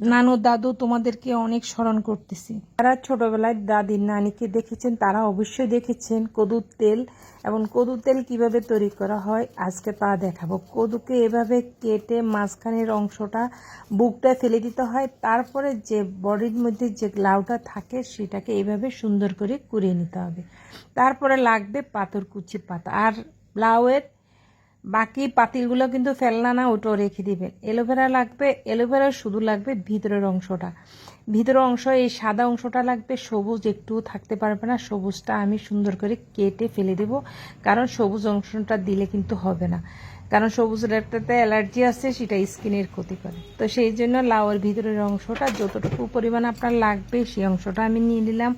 নানু দাদু তোমাদেরকে অনেক স্মরণ করতেছি। যারা ছোটবেলায় দাদির নানিকে দেখেছেন, তারা অবশ্যই দেখেছেন কদুর তেল এবং কদুর তেল কীভাবে তৈরি করা হয়। আজকে তা দেখাবো। কদুকে এভাবে কেটে মাঝখানের অংশটা বুকটা ফেলে দিতে হয়, তারপরে যে বডির মধ্যে যে লাউটা থাকে সেটাকে এভাবে সুন্দর করে কুড়িয়ে নিতে হবে। তারপরে লাগবে পাথর কুচি পাতা। আর লাউয়ের বাকি পাতিলগুলো কিন্তু ফেলনা না, ওটাও রেখে দিবেন। এলোভেরা লাগবে, এলোভেরা শুধু লাগবে ভিতরের অংশটা। ভিতরের অংশ, এই সাদা অংশটা লাগবে, সবুজ একটু থাকতে পারবে না। সবুজটা আমি সুন্দর করে কেটে ফেলে দেব, কারণ সবুজ অংশটা দিলে কিন্তু হবে না। কারণ সবুজের একটাতে অ্যালার্জি আছে, সেটা স্কিনের ক্ষতি করে। তো সেই জন্য লাউয়ের ভিতরের অংশটা, যতটুকু পরিমাণ আপনার লাগবে, সেই অংশটা আমি নিয়ে নিলাম।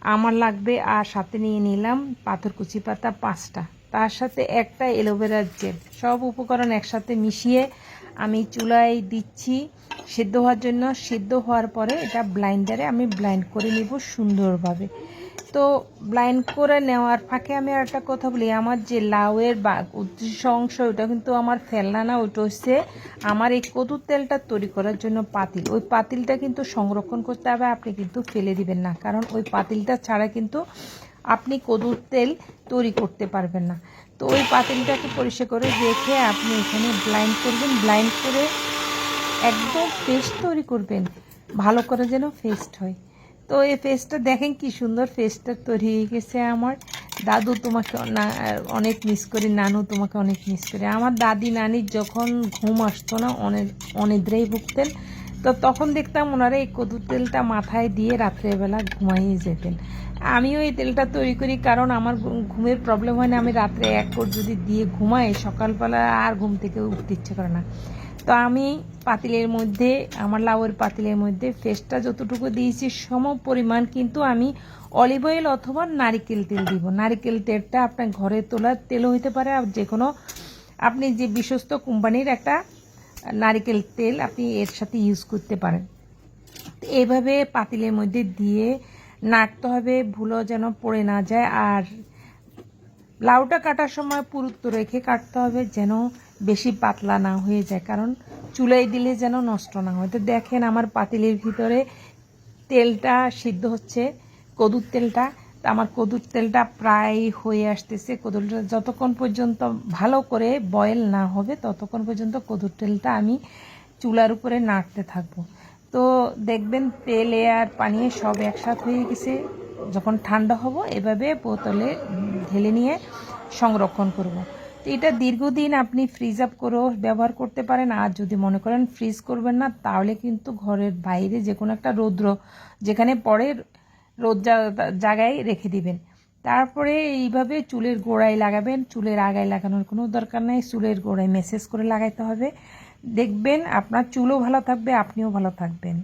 আমার লাগবে, আর সাথে নিয়ে নিলাম পাথরকুচি পাতা পাঁচটা। তার সাথে একটা এলোভেরার জেল। সব উপকরণ একসাথে মিশিয়ে আমি চুলায় দিচ্ছি সিদ্ধ হওয়ার জন্য। সিদ্ধ হওয়ার পরে এটা ব্লাইন্ডারে আমি ব্লাইন্ড করে নিব সুন্দরভাবে। তো ব্লাইন্ড করে নেওয়ার ফাঁকে আমি আর একটা কথা বলি, আমার যে লাউয়ের বা অংশ, ওটা কিন্তু আমার ফেলনা না ওইটা হচ্ছে আমার এই কদুর তেলটা তৈরি করার জন্য পাতিল। ওই পাতিলটা কিন্তু সংরক্ষণ করতে হবে, আপনি কিন্তু ফেলে দিবেন না। কারণ ওই পাতিলটা ছাড়া কিন্তু আপনি কদুর তেল তৈরি করতে পারবেন না। তো ওই পাতিলটাকে পরিষ্কার করে রেখে আপনি এখানে ব্লাইন্ড করবেন। ব্লাইন্ড করে একদম পেস্ট তৈরি করবেন। ভালো করে যেন ফেস্ট হয়। তো এই পেস্টটা দেখেন কি সুন্দর পেস্টটা তৈরি হয়ে গেছে আমার। দাদু তোমাকে অনেক মিস করি, নানু তোমাকে অনেক মিস করি। আমার দাদি নানির যখন ঘুম আসতো না অনেক অনিদ্রাই ভুগতেন। তো তখন দেখতাম ওনারা এই কদুর তেলটা মাথায় দিয়ে রাত্রেবেলা ঘুমাইয়ে যেতেন আমিও এই তেলটা তৈরি করি কারণ আমার ঘুমের প্রবলেম হয় না। আমি রাত্রে এক কোট যদি দিয়ে ঘুমাই, সকালবেলা আর ঘুম থেকে উঠতে ইচ্ছে করে না। তো আমি পাতিলের মধ্যে, আমার লাউয়ের পাতিলের মধ্যে ফেসটা যতটুকু দিয়েছি সম পরিমাণ কিন্তু আমি অলিভ অয়েল অথবা নারিকেল তেল দিব। নারিকেল তেলটা আপনার ঘরে তোলার তেলও হইতে পারে। আর যে কোনো আপনি যে বিশ্বস্ত কোম্পানির একটা নারিকেল তেল আপনি এর সাথে ইউজ করতে পারেন। তো এইভাবে পাতিলের মধ্যে দিয়ে নাড়তে হবে, ভুলো যেন পড়ে না যায়। আর লাউটা কাটার সময় পুরুত্ব রেখে কাটতে হবে যেন বেশি পাতলা না হয়ে যায়, কারণ চুলাই দিলে যেন নষ্ট না হয়। তো দেখেন আমার পাতিলের ভিতরে তেলটা সিদ্ধ হচ্ছে কদুর তেলটা। আমার কদুর তেলটা প্রায় হয়ে আসতেছে। কদুরটা যতক্ষণ পর্যন্ত ভালো করে বয়েল না হবে, ততক্ষণ পর্যন্ত কদুর তেলটা আমি চুলার উপরে নাড়তে থাকব। তো দেখবেন তেলে আর পানি সব একসাথে হয়ে গেছে। যখন ঠান্ডা হব, এভাবে বোতলে ঢেলে নিয়ে সংরক্ষণ করব। তো এটা দীর্ঘদিন আপনি ফ্রিজ আপ করেও ব্যবহার করতে পারেন। আর যদি মনে করেন ফ্রিজ করবেন না, তাহলে কিন্তু ঘরের বাইরে যে কোনো একটা রৌদ্র যেখানে পরে রোদ জায়গায় রেখে দিবেন। তারপরে এইভাবে চুলের গোড়ায় লাগাবেন। চুলের আগায় লাগানোর কোনো দরকার নেই। চুলের গোড়ায় মেসেজ করে লাগাইতে হবে। দেখবেন আপনার চুলও ভালো থাকবে, আপনিও ভালো থাকবেন।